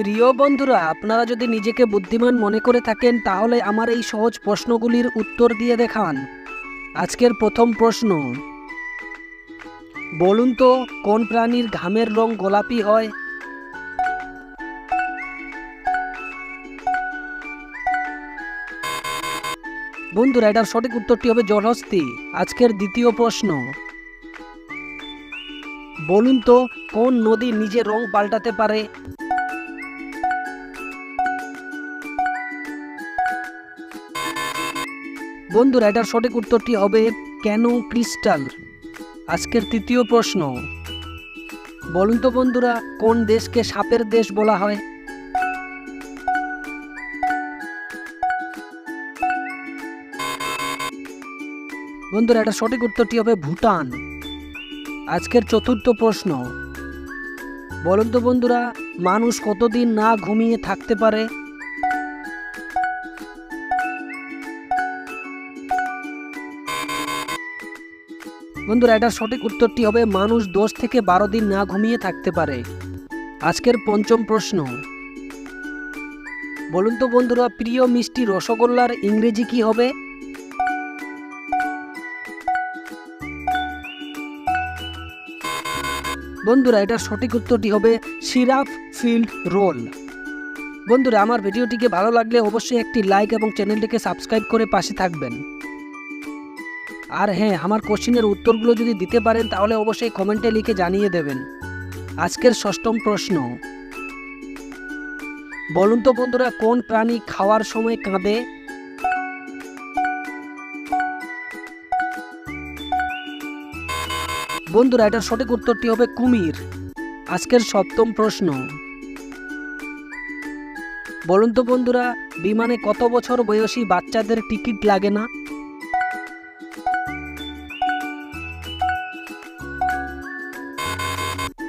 প্রিয় বন্ধুরা, আপনারা যদি নিজেকে বুদ্ধিমান মনে করে থাকেন, তাহলে আমার এই সহজ প্রশ্নগুলির উত্তর দিয়ে দেখান। আজকের প্রথম প্রশ্ন। বলুন তো, কোন প্রাণীর ঘামের রং গোলাপি হয়? বন্ধুরা, এটার সঠিক উত্তরটি হবে জলহস্তি। আজকের দ্বিতীয় প্রশ্ন। বলুন তো, কোন নদী নিজের রং পাল্টাতে পারে? বন্ধুরা এটার সঠিক উত্তরটি হবে কেন ক্রিস্টাল? আজকের তৃতীয় প্রশ্ন। বলুন তো বন্ধুরা, কোন দেশকে সাপের দেশ বলা হয়? বন্ধুরা এটা সঠিক উত্তরটি হবে ভুটান। আজকের চতুর্থ প্রশ্ন। বলুন তো বন্ধুরা, মানুষ কতদিন না ঘুমিয়ে থাকতে পারে? বন্ধুরা, এটার সঠিক উত্তরটি হবে মানুষ দশ থেকে বারো দিন না ঘুমিয়ে থাকতে পারে। আজকের পঞ্চম প্রশ্ন। বলুন তো বন্ধুরা, প্রিয় মিষ্টি রসগোল্লার ইংরেজি কি হবে? বন্ধুরা, এটার সঠিক উত্তরটি হবে সিরাপ ফিল্ড রোল। বন্ধুরা, আমার ভিডিওটিকে ভালো লাগলে অবশ্যই একটি লাইক এবং চ্যানেলটিকে সাবস্ক্রাইব করে পাশে থাকবেন। আর হ্যাঁ আমার কোশ্চিনের উত্তরগুলো যদি দিতে পারেন, তাহলে অবশ্যই কমেন্টে লিখে জানিয়ে দেবেন। আজকের ষষ্ঠম প্রশ্ন। বলুন তো বন্ধুরা, কোন প্রাণী খাওয়ার সময় কাঁদে? বন্ধুরা, এটার সঠিক উত্তরটি হবে কুমির। আজকের সপ্তম প্রশ্ন। বলুন তো বন্ধুরা, বিমানে কত বছর বয়সী বাচ্চাদের টিকিট লাগে না?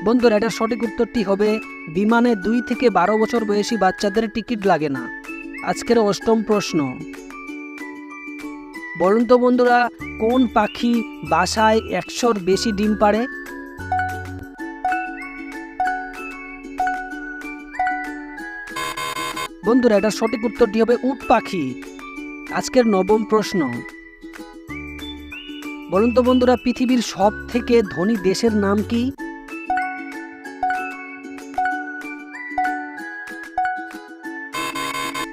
বন্ধুরা এটার সঠিক উত্তরটি হবে, বিমানে দুই থেকে বারো বছর বয়সী বাচ্চাদের টিকিট লাগে না। আজকের অষ্টম প্রশ্ন। বলুন তো বন্ধুরা, কোন পাখি বাসায় একশোর বেশি ডিম পাড়ে? বন্ধুরা এটার সঠিক উত্তরটি হবে উট পাখি। আজকের নবম প্রশ্ন। বলুন তো বন্ধুরা, পৃথিবীর সব থেকে ধনী দেশের নাম কি?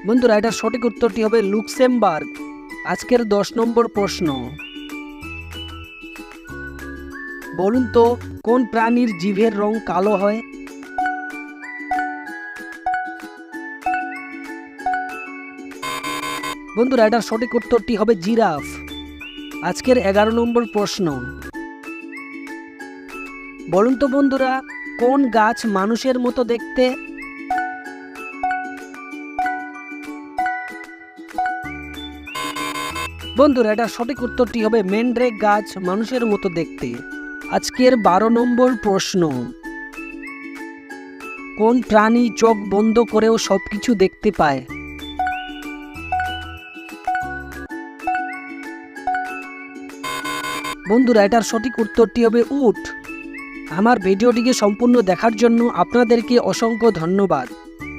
বন্ধুরা এটার সঠিক উত্তরটি হবে লুক্সেমবার্গ। আজকের দশ নম্বর প্রশ্ন। বলুন তো, কোন প্রাণীর জিভের রং কালো হয়? বন্ধুরা, এটার সঠিক উত্তরটি হবে জিরাফ। আজকের এগারো নম্বর প্রশ্ন। বলুন তো বন্ধুরা, কোন গাছ মানুষের মতো দেখতে? বন্ধুরা এটার সঠিক উত্তরটি হবে মেনড্রেক গাছ মানুষের মতো দেখতে। আজকের বারো নম্বর প্রশ্ন। কোন প্রাণী চোখ বন্ধ করেও সবকিছু দেখতে পায়? বন্ধুরা, এটার সঠিক উত্তরটি হবে উট। আমার ভিডিওটিকে সম্পূর্ণ দেখার জন্য আপনাদেরকে অসংখ্য ধন্যবাদ।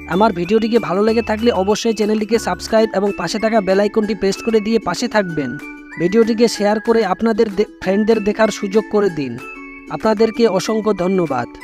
আমার ভিডিওটিকে ভালো লেগে থাকলে অবশ্যই চ্যানেলটিকে সাবস্ক্রাইব এবং পাশে থাকা বেল আইকনটি প্রেস করে দিয়ে পাশে থাকবেন। ভিডিওটিকে শেয়ার করে আপনাদের ফ্রেন্ডদের দেখার সুযোগ করে দিন। আপনাদেরকে অসংখ্য ধন্যবাদ।